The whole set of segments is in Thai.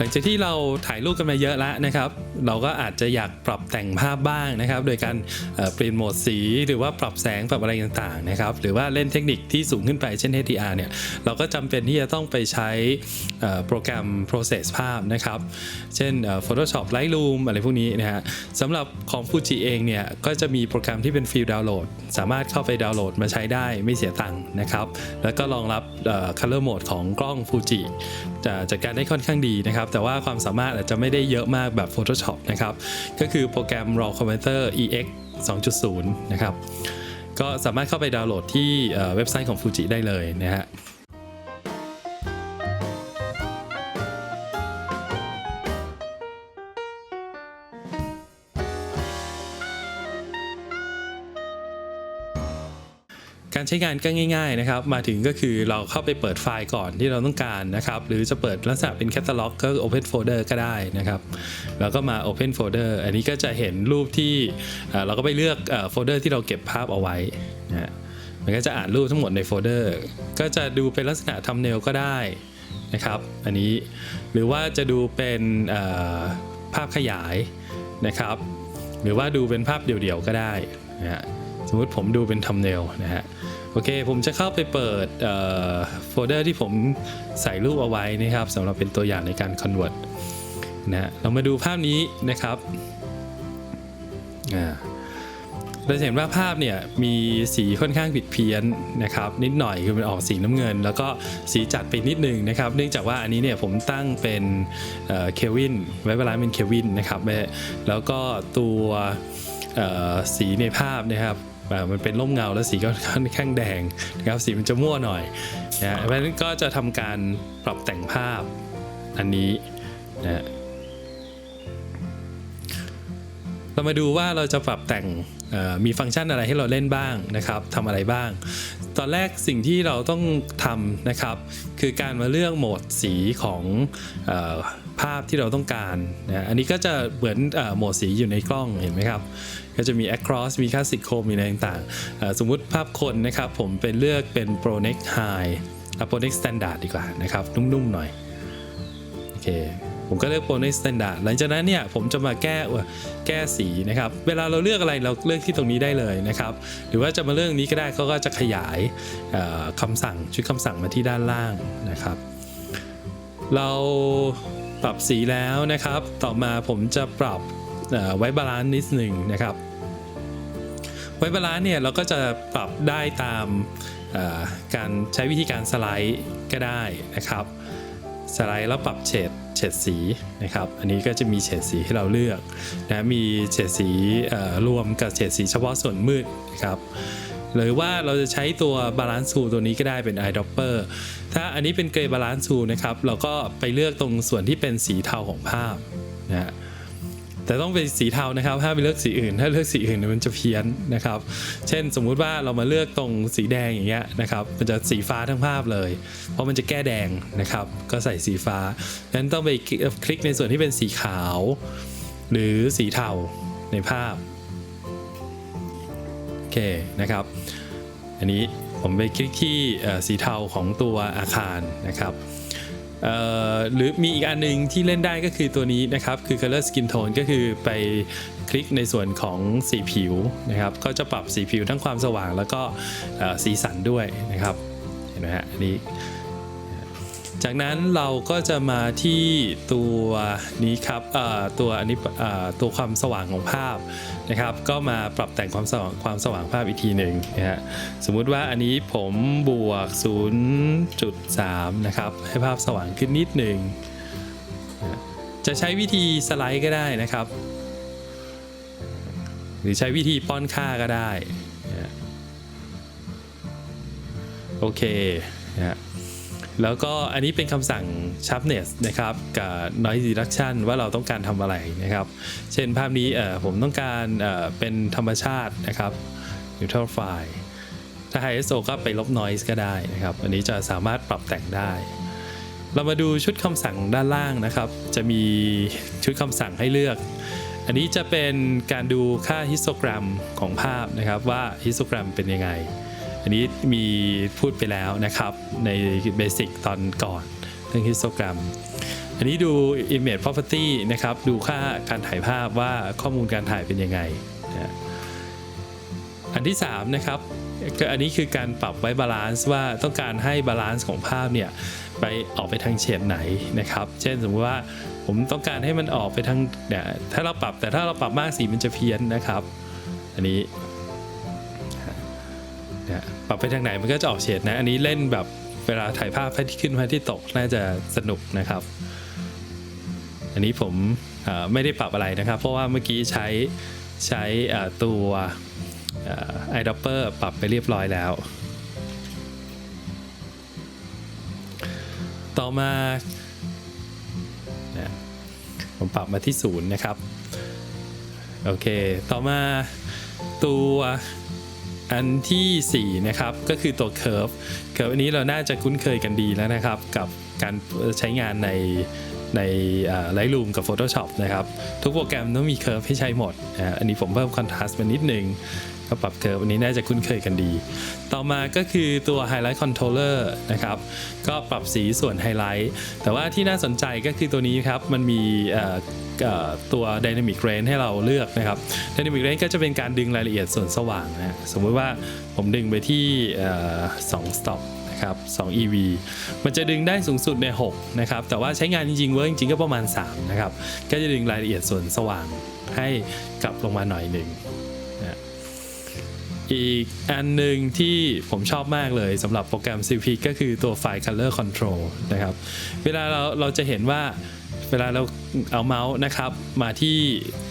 หลังจากที่เราถ่ายรูปกันมาเยอะแล้วนะครับ เราก็อาจจะอยากปรับแต่งภาพบ้างนะครับ โดยการเปลี่ยนโหมดสี หรือว่าปรับแสงปรับอะไรต่างๆนะครับหรือว่าเล่นเทคนิคที่สูงขึ้นไปเช่น HDR เนี่ยเราก็จำเป็นที่จะต้องไปใช้โปรแกรม process ภาพนะครับ เช่น Photoshop Lightroom อะไรพวกนี้นะฮะสำหรับของ Fuji เองเนี่ยก็จะมีโปรแกรมที่เป็นฟิลดาวน์โหลด สามารถเข้าไปดาวน์โหลดมาใช้ได้ไม่เสียตังค์นะครับ แล้วก็รองรับ color mode ของกล้อง Fuji จะจัดการได้ค่อนข้างดีนะครับ แต่ว่าความสามารถอาจจะไม่ได้เยอะมากแบบ Photoshop นะครับ ก็คือโปรแกรม RAW Converter EX 2.0 นะครับ ก็สามารถเข้าไปดาวน์โหลดที่เอ่อเว็บไซต์ของ Fuji ได้เลยนะฮะ ใช้งานก็ง่ายๆนะครับ มาถึงก็คือเราเข้าไปเปิดไฟล์ก่อนที่เราต้องการนะครับ หรือจะเปิดลักษณะเป็นแคตตาล็อกก็ Open Folder ก็ได้นะครับ แล้วก็มา Open Folder อันนี้ก็จะเห็นรูปที่เราก็ไปเลือกโฟลเดอร์ที่เราเก็บภาพเอาไว้นะฮะมันก็จะอ่านรูปทั้งหมดในโฟลเดอร์ ก็จะดูเป็นลักษณะทำเนลก็ได้นะครับ อันนี้หรือว่าจะดูเป็นภาพขยายนะครับ หรือว่าดูเป็นภาพเดี่ยวๆก็ได้นะฮะ สมมติผมดูเป็นทำเนลนะฮะโอเค ผมจะเข้าไปเปิดโฟลเดอร์ที่ผมใส่รูปเอาไว้นะครับสำหรับเป็นตัวอย่างในการ convert นะฮะเรามาดูภาพนี้นะครับอ่าเราจะเห็นว่าภาพเนี่ยมีสีค่อนข้างผิดเพี้ยนนะครับนิดหน่อยคือมันออกสีน้ำเงิน แล้วก็สีจัดไปนิดนึงนะครับเนื่องจากว่าอันนี้เนี่ยผมตั้งเป็นเควินไว้เวลาเป็นเควินนะครับแล้วก็ตัวสีในภาพนะครับ มันเป็นร่มเงาแล้วสีก็ค่อนข้างแดงนะครับสีมันจะมั่วหน่อยนะเพราะฉะนั้นก็จะทำการปรับแต่งภาพอันนี้นะเรามาดูว่าเราจะปรับแต่งมีฟังก์ชันอะไรให้เราเล่นบ้างนะครับทำอะไรบ้าง ตอนแรกสิ่งที่เราต้องทำนะครับ คือการมาเลือกโหมดสีของ ภาพที่เราต้องการนะอันนี้ก็จะเหมือนโหมดสีอยู่ในกล้องเห็นไหมครับ ก็จะมี across มี classic chrome มีอะไรต่างๆ สมมุติภาพคนนะครับ ผมเป็นเลือกเป็น pro next high อะ pro next standard ดีกว่านะครับ นุ่มๆหน่อย โอเค ผมก็เลือกโปรในสแตนดาร์ดหลังจากนั้นเนี่ยผมจะมาแก้แก้สีนะครับ เวลาเราเลือกอะไรเราเลือกที่ตรงนี้ได้เลยนะครับ หรือว่าจะมาเลือกนี้ก็ได้เขาก็จะขยายคำสั่งชุดคำสั่งมาที่ด้านล่างนะครับเรา ปรับสีแล้วนะครับ ต่อมาผมจะปรับไว้บาลานซ์นิดหนึ่งนะครับ ไว้บาลานซ์เนี่ยเราก็จะปรับได้ตามการใช้วิธีการสไลด์ก็ได้นะครับ สไลด์แล้วปรับเฉดเฉดสีนะครับ อันนี้ก็จะมีเฉดสีให้เราเลือกนะมีเฉดสีรวมกับเฉดสีเฉพาะส่วนมืดนะครับ หรือว่าเราจะใช้ตัวบาลานซ์ทูตัวนี้ก็ได้เป็น eyedropper ถ้าอันนี้เป็นเกรย์บาลานซ์ทูนะครับ เราก็ไปเลือกตรงส่วนที่เป็นสีเทาของภาพนะฮะแต่ต้องเป็นสีเทานะครับห้ามไปเลือกสีอื่น ถ้าเลือกสีอื่นมันจะเพี้ยนนะครับ เช่นสมมุติว่าเรามาเลือกตรงสีแดงอย่างเงี้ยนะครับ มันจะสีฟ้าทั้งภาพเลย เพราะมันจะแก้แดงนะครับ ก็ใส่สีฟ้างั้นต้องไปคลิกในส่วนที่เป็นสีขาว หรือสีเทาในภาพ โอเคนะครับ อันนี้ผมไปคลิกที่สีเทาของตัวอาคารนะครับหรือมีอีกอันหนึงที่เล่นได้ก็คือตัวนี้นะครับ คือ color skin tone ก็คือไปคลิกในส่วนของสีผิวนะครับ ก็จะปรับสีผิวทั้งความสว่างแล้วก็สีสันด้วยนะครับเห็นไหมฮะอันนี้ จากนั้นเราก็จะมาที่ตัวนี้ครับตัวอันนี้ตัวความสว่างของภาพนะครับ ก็มาปรับแต่งความสว่างความสว่างภาพอีกทีหนึ่งนะฮะสมมุติว่าอันนี้ผมบวก 0.3 นะครับ ให้ภาพสว่างขึ้นนิดหนึ่งจะใช้วิธีสไลด์ก็ได้นะครับ หรือใช้วิธีป้อนค่าก็ได้ โอเคนะ แล้วก็อันนี้เป็นคำสั่ง sharpness นะครับกับ noise reduction ว่าเราต้องการทำอะไรนะครับ เช่นภาพนี้ผมต้องการเป็นธรรมชาตินะครับ neutral file ถ้า high ISO ก็ไปลบ noise ก็ได้นะครับ อันนี้จะสามารถปรับแต่งได้ เรามาดูชุดคำสั่งด้านล่างนะครับ จะมีชุดคำสั่งให้เลือก อันนี้จะเป็นการดูค่าฮิสโตกรัมของภาพนะครับว่าฮิสโตกรัมเป็นยังไง อันนี้มีพูดไปแล้วนะครับในเบสิกตอนก่อนเรื่องฮิสโตกรัมอันนี้ดู image property นะครับ ดูค่าการถ่ายภาพว่าข้อมูลการถ่ายเป็นยังไงนะอันที่3นะครับก็อันนี้คือการปรับไว้บาลานซ์ว่าต้องการให้บาลานซ์ของภาพเนี่ยไปออกไปทางเฉดไหนนะครับ เช่นสมมติว่าผมต้องการให้มันออกไปทางเนี่ยถ้าเราปรับแต่ถ้าเราปรับมากสีมันจะเพี้ยนนะครับ อันนี้ นี่ยปรับไปทางไหนมันก็จะออกเฉดนะ อันนี้เล่นแบบเวลาถ่ายภาพพระที่ขึ้นพระที่ตกน่าจะสนุกนะครับ อันนี้ผมไม่ได้ปรับอะไรนะครับ เพราะว่าเมื่อกี้ใช้ใช้ตัวไอดอปเปอร์ปรับไปเรียบร้อยแล้ว ต่อมาผมปรับมาที่ศูนย์นะครับ โอเค ต่อมาตัว อันทีสี่4นะครับก็คือตัว Curve Curve อันนี้เราน่าจะคุ้นเคยกันดีแล้วนะครับ กับการใช้งานในในไลท์รูมกับ Photoshop นะครับ ทุกโปรแกรมต้องมี Curve ให้ใช้หมดนะอันนี้ผมเพิ่มคอนทราสต์มานิดนึง ก็ปรับ Curve อันนี้น่าจะคุ้นเคยกันดี ต่อมาก็คือตัว Highlight Controller นะครับ ก็ปรับสีส่วนไฮไลท์ แต่ว่าที่น่าสนใจก็คือตัวนี้ครับ มันมีตัว Dynamic Range ให้เราเลือกนะครับ Dynamic Range ก็จะเป็นการดึงรายละเอียดส่วนสว่างนะฮะสมมติว่าผมดึงไปที่เอ่อ2 stop นะครับ2 EV มันจะดึงได้สูงสุดใน 6 นะครับ แต่ว่าใช้งานจริงๆเวิร์กจริงๆก็ประมาณ 3 นะครับ ก็จะดึงรายละเอียดส่วนสว่างให้กลับลงมาหน่อยหนึ่ง อีกอันหนึ่งที่ผมชอบมากเลยสำหรับโปรแกรม CP ก็คือตัวไฟล์ Color Control นะครับ เวลาเราเราจะเห็นว่าเวลาเราเอาเมาส์นะครับมาที่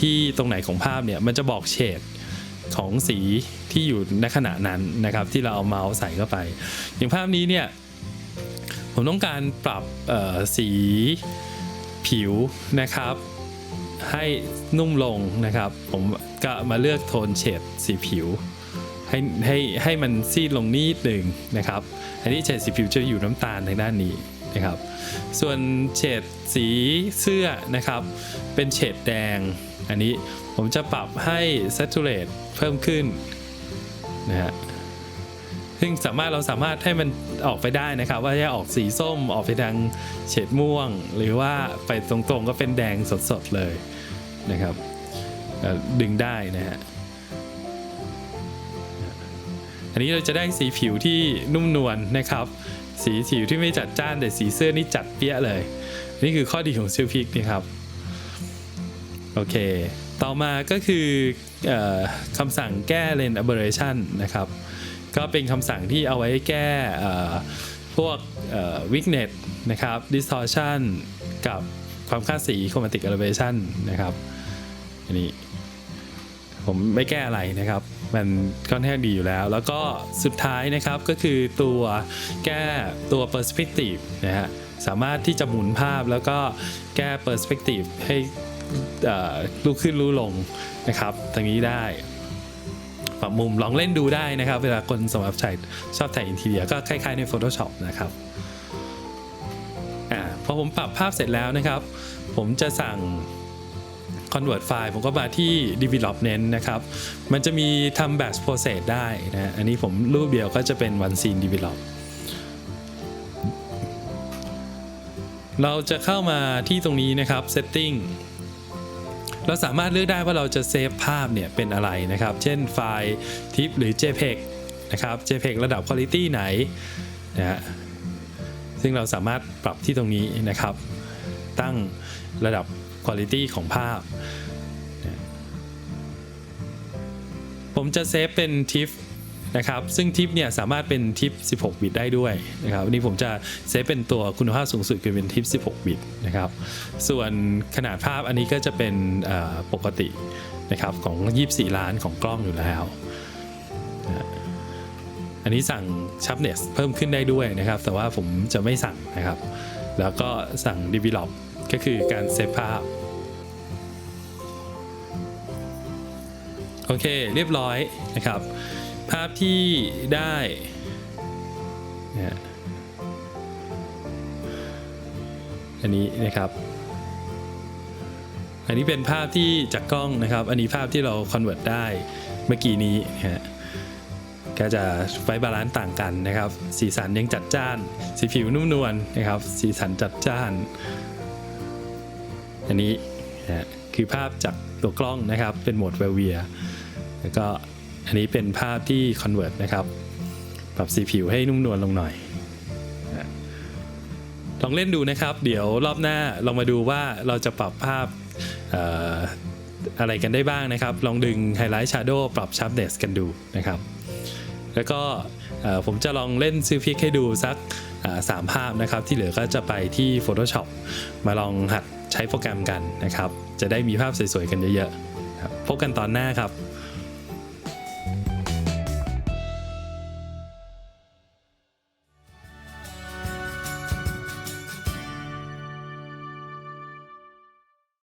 ที่ตรงไหนของภาพเนี่ยมันจะบอกเฉดของสีที่อยู่ในขณะนั้นนะครับที่เราเอาเมาส์ใส่เข้าไป อย่างภาพนี้เนี่ยผมต้องการปรับสีผิวนะครับ ให้นุ่มลงนะครับ ผมก็มาเลือกโทนเฉดสีผิว ให้ให้ให้มันซีดลงนิดหนึ่งนะครับ อันนี้เฉดสีผิวจะอยู่น้ำตาลทางด้านนี้นะครับ ส่วนเฉดสีเสื้อนะครับ เป็นเฉดแดง อันนี้ผมจะปรับให้ saturate เพิ่มขึ้นนะฮะซึ่งสามารถเราสามารถให้มันออกไปได้นะครับ ว่าจะออกสีส้มออกไปทางเฉดม่วง หรือว่าไปตรงๆก็เป็นแดงสดๆเลยนะครับดึงได้นะฮะ อันนี้เราจะได้สีผิวที่นุ่มนวลนะครับ สีผิวที่ไม่จัดจ้านแต่สีเสื้อนี่จัดเปี้ยเลย นี่คือข้อดีของซิลพิกนะครับ โอเค ต่อมาก็คืออคำสั่งแก้ Lens Aberration นะครับ ก็เป็นคำสั่งที่เอาไว้แก้พวกเอ่อ weakness นะครับ distortion กับความค่าสี chromatic elevation นะครับอันนี้ผมไม่แก้อะไรนะครับ มันค่อนข้างดีอยู่แล้ว แล้วก็สุดท้ายนะครับก็คือตัวแก้ตัว perspective นะฮะสามารถที่จะหมุนภาพแล้วก็แก้ perspective ให้ลุกขึ้นรู้ลงนะครับตรงนี้ได้ปรับมุมลองเล่นดูได้นะครับ เวลาคนสำหรับใช้ชอบถ่ายอินทีเรียก็คล้ายๆใน Photoshop นะครับอ่าพอผมปรับภาพเสร็จแล้วนะครับ ผมจะสั่ง convert ไฟล์ผมก็มาที่ development นะครับ มันจะมีทำ batch process ได้นะ อันนี้ผมรูปเดียวก็จะเป็น one scene develop เราจะเข้ามาที่ตรงนี้นะครับ setting เราสามารถเลือกได้ว่าเราจะเซฟภาพเนี่ยเป็นอะไรนะครับ เช่นไฟล์ TIFF หรือ JPEG นะครับ JPEG ระดับ quality ไหนนะฮะซึ่งเราสามารถปรับที่ตรงนี้นะครับ ตั้งระดับ quality ของภาพ ผมจะเซฟเป็น TIFF นะครับ ซึ่ง TIFF เนี่ยสามารถเป็น TIFF 16 บิตได้ด้วยนะครับวันนี้ผมจะเซฟเป็นตัวคุณภาพสูงสุดคือเป็น TIFF 16 บิตนะครับ ส่วนขนาดภาพอันนี้ก็จะเป็นปกตินะครับของ 24 ล้านของกล้องอยู่แล้ว อันนี้สั่ง sharpness เพิ่มขึ้นได้ด้วยนะครับ แต่ว่าผมจะไม่สั่งนะครับ แล้วก็สั่ง develop ก็คือการเซฟภาพ โอเค เรียบร้อยนะครับ ภาพที่ได้นะฮะอันนี้นะครับ อันนี้เป็นภาพที่จากกล้องนะครับ อันนี้ภาพที่เรา convert ได้เมื่อกี้นี้ฮะก็จะไฟบาลานซ์ต่างกันนะครับ สีสันยังจัดจ้าน สีผิวนุ่มนวลนะครับ สีสันจัดจ้าน อันนี้คือภาพจากตัวกล้องนะครับ เป็นโหมดเวลเวียแล้วก็อันนี้เป็นภาพที่ Convert นะครับ ปรับสีผิวให้นุ่มนวลลงหน่อย ลองเล่นดูนะครับ เดี๋ยวรอบหน้าลองมาดูว่าเราจะปรับภาพอออะไรกันได้บ้างนะครับ ลองดึง Highlight Shadow ปรับ Sharpness กันดูนะครับ แล้วก็ผมจะลองเล่นซื้อพิกให้ดูสัก สามภาพนะครับ ที่เหลือก็จะไปที่ Photoshop มาลองหัดใช้โปรแกรมกันนะครับ จะได้มีภาพสวยๆกันเยอะๆพบกันตอนหน้าครับ